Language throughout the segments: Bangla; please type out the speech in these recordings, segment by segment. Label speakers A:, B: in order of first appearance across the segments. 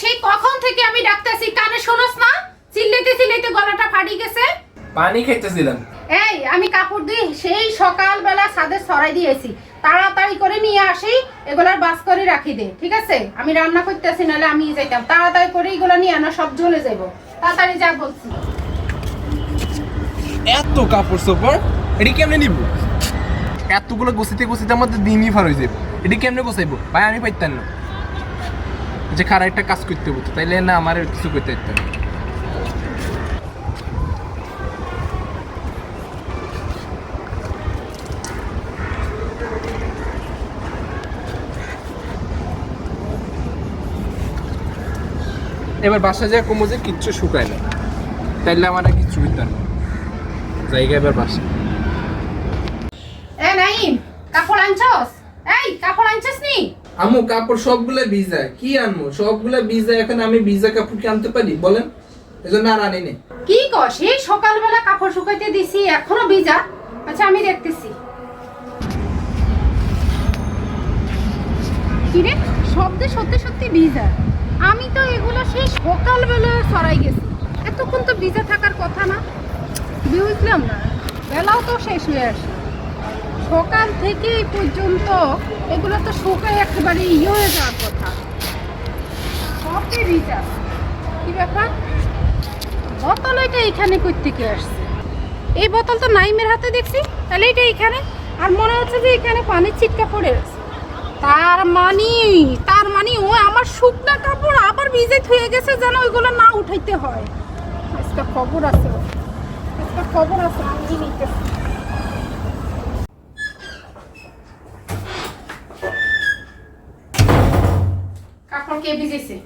A: সেই কখন থেকে আমি ডাকতেছি কানে শোনস না? চিল্লাইতে চিল্লাইতে গলাটা ফাটি গেছে।
B: পানি খাইতেছিলাম।
A: এই আমি কাপড় দিয়ে সেই সকালবেলা ছাদে ছড়াই দিয়েছি। তাড়াতাড়ি করে নিয়ে আসি এগুলার বাস করে রাখি দে ঠিক আছে? আমি রান্না করতেছি নাহলে আমি যাইতাম। তাড়াতাড়ি করে এগুলো নিয়ে আনা সব জ্বলে যাব তাড়াতাড়ি যা বলছি।
B: এত কাপড় চোপড় এটি কেমনে নিব? এতগুলো গুছিতে গুছিতে আমাদের দিনই ফার হয়ে যাবে এটি কেমনে গোছাইবো? ভাই আমি পাইতাম না। যে খারাপ একটা কাজ করতে হতো তাইলে না আমার কিছু করতে হতো এবার বাসা যায় কমো যে কিচ্ছু শুকায় না। তাইলে আমার আর কিচ্ছু করতে না। জায়গা এবার বাসা
A: এ নাইম, কাপড় আনছস? এই, কাপড় আনছস নি
B: আমু কাপড় সবগুলো ভিজা কি আনব সবগুলো ভিজা এখন আমি ভিজা কাপড় কি আনতে পারি? বলেন। এজন্য আর আনি নে।
A: কি কর সেই সকালবেলা কাপড় শুকাইতে দিছি, এখনও ভিজা? আচ্ছা আমি দেখতেছি। কিরে শব্দে সত্যি সত্যি ভিজা। আমি তো এগুলো সেই সকালবেলা সরাই গেছি। এতক্ষণ তো ভিজা থাকার কথা না। বুঝলাম না। বেলাও তো শেষ হয়ে আসে। সকাল থেকে পর্যন্ত এগুলো তো শুকায় একেবারে ইয়ে হয়ে যাওয়ার কথা। সবই ভিজা কি ব্যাপার? বোতল এটা এখানে কই থেকে আসছে? এই বোতল তো নাইমের হাতে দেখছি, তাহলে এটা এখানে? আর মনে হচ্ছে যে এখানে পানির ছিটকা পড়ে আছে। তার মানে তার মানে ও আমার শুকনা কাপড় আবার ভিজে থুয়ে গেছে যেন ওইগুলো না উঠাইতে হয়। আজকে খবর আছে। আজকে খবর আছে, আমি নিতেছি। কাপড় কে ভিজেছে?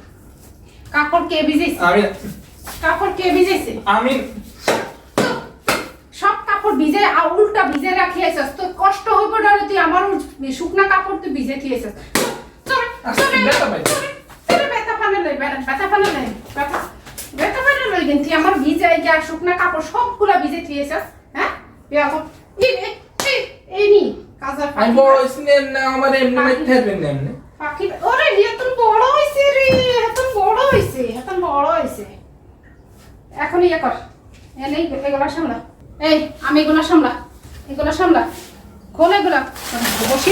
A: কাপড় কে ভিজেছে?
B: আমি
A: কাপড় কে ভিজেছে?
B: আমি
A: সব কাপড় ভিজে আর উল্টা ভিজে রাখি আইছস তো কষ্ট হইব না তুই আমার শুকনা কাপড় তুই ভিজে থিয়েছস চল চল চল ব্যথা পানে লই ব্যথা পানে লই ব্যথা ব্যথা পানে লই কিন্তু আমার ভিজে শুকনা কাপড় সবগুলা ভিজে থিয়েছস হ্যাঁ? এই এই- এই- এই নি
B: আমি বড় আমার এমনি মাইতে থাকবেন না এমনি।
A: ওরে বড় রে বড় বড় ইয়ে সামলা। এই, আমি এগুলা সামলা এগুলা সামলা। এগুলা। বসি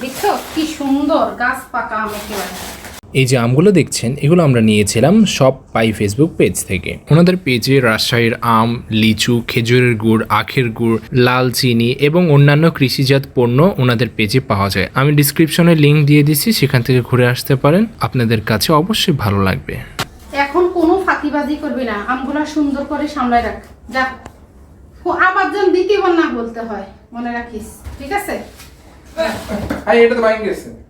A: দেখছ? কি সুন্দর গাছ পাকা আম একেবারে।
C: এই যে আমগুলো দেখছেন এগুলো আমরা নিয়েছিলাম সব পাই ফেসবুক পেজ থেকে। ওনাদের পেজে রাজশাহীর আম লিচু খেজুরের গুড় আখের গুড় লাল চিনি এবং অন্যান্য কৃষিজাত পণ্য ওনাদের পেজে পাওয়া যায়। আমি ডিসক্রিপশনে লিংক দিয়ে দিচ্ছি সেখান থেকে ঘুরে আসতে পারেন। আপনাদের কাছে অবশ্যই ভালো লাগবে।
A: এখন কোনো ফাঁকিবাজি করবি না। আমগুলা সুন্দর করে সামলায় রাখ। যা ও আবার যেন দ্বিতীয়বার না বলতে হয়। মনে রাখিস। ঠিক আছে?
B: আরে এটা তো বাইক গেছে।